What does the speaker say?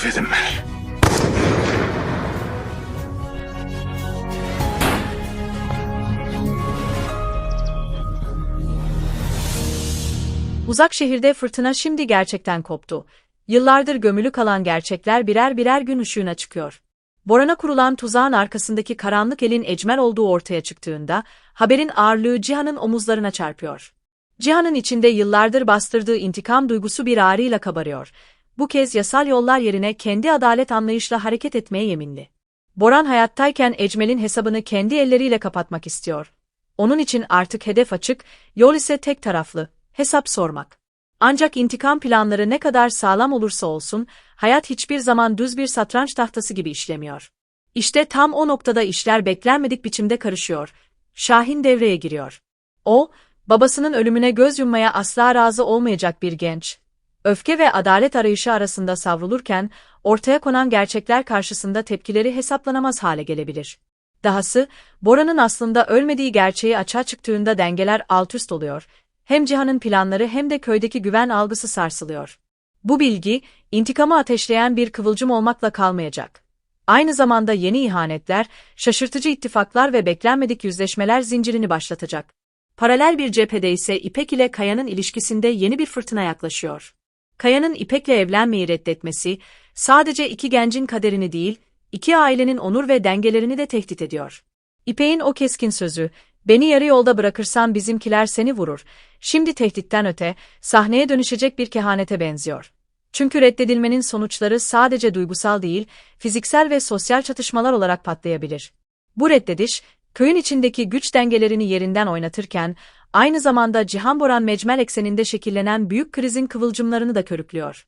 affedin beni. Uzak şehirde fırtına şimdi gerçekten koptu. Yıllardır gömülü kalan gerçekler birer birer gün ışığına çıkıyor. Boran'a kurulan tuzağın arkasındaki karanlık elin ecmel olduğu ortaya çıktığında, haberin ağırlığı Cihan'ın omuzlarına çarpıyor. Cihan'ın içinde yıllardır bastırdığı intikam duygusu bir ağrıyla kabarıyor. Bu kez yasal yollar yerine kendi adalet anlayışla hareket etmeye yeminli. Boran hayattayken Ecmel'in hesabını kendi elleriyle kapatmak istiyor. Onun için artık hedef açık, yol ise tek taraflı, hesap sormak. Ancak intikam planları ne kadar sağlam olursa olsun, hayat hiçbir zaman düz bir satranç tahtası gibi işlemiyor. İşte tam o noktada işler beklenmedik biçimde karışıyor. Şahin devreye giriyor. O, babasının ölümüne göz yummaya asla razı olmayacak bir genç. Öfke ve adalet arayışı arasında savrulurken, ortaya konan gerçekler karşısında tepkileri hesaplanamaz hale gelebilir. Dahası, Bora'nın aslında ölmediği gerçeği açığa çıktığında dengeler altüst oluyor. Hem Cihan'ın planları hem de köydeki güven algısı sarsılıyor. Bu bilgi, intikamı ateşleyen bir kıvılcım olmakla kalmayacak. Aynı zamanda yeni ihanetler, şaşırtıcı ittifaklar ve beklenmedik yüzleşmeler zincirini başlatacak. Paralel bir cephede ise İpek ile Kaya'nın ilişkisinde yeni bir fırtına yaklaşıyor. Kaya'nın İpek'le evlenmeyi reddetmesi, sadece iki gencin kaderini değil, iki ailenin onur ve dengelerini de tehdit ediyor. İpek'in o keskin sözü, beni yarı yolda bırakırsan bizimkiler seni vurur, şimdi tehditten öte, sahneye dönüşecek bir kehanete benziyor. Çünkü reddedilmenin sonuçları sadece duygusal değil, fiziksel ve sosyal çatışmalar olarak patlayabilir. Bu reddediş, köyün içindeki güç dengelerini yerinden oynatırken, aynı zamanda Cihan Boran Mecmel ekseninde şekillenen büyük krizin kıvılcımlarını da körüklüyor.